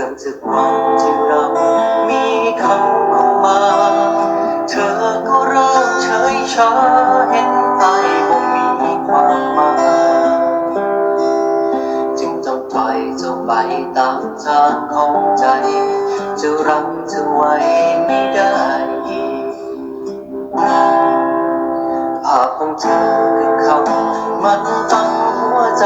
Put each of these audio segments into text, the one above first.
ริ่มจากวันที่เรามีเขาเข้ามา เธอก็เริ่มเฉยชาเห็นไปว่ามีความหมายจึงต้องปล่อยเธอไปตามทางของใจ จะรั้งเธอไว้ไม่ได้ภาพของเธอคือคำมันตั้งหัวใจ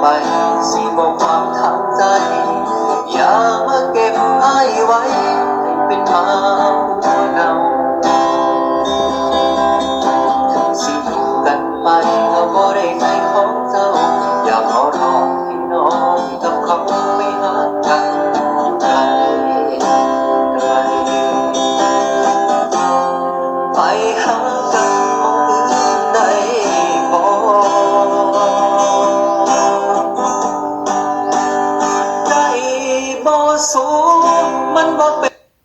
Bye.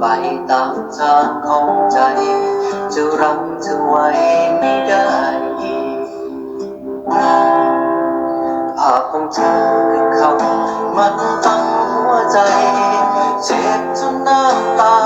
ไปตามทางของใจ จะรั้งเธอไว้ไม่ได้ภาพของเธอกับเขามันตั้งหัวใจ เจ็บจนน้ำตา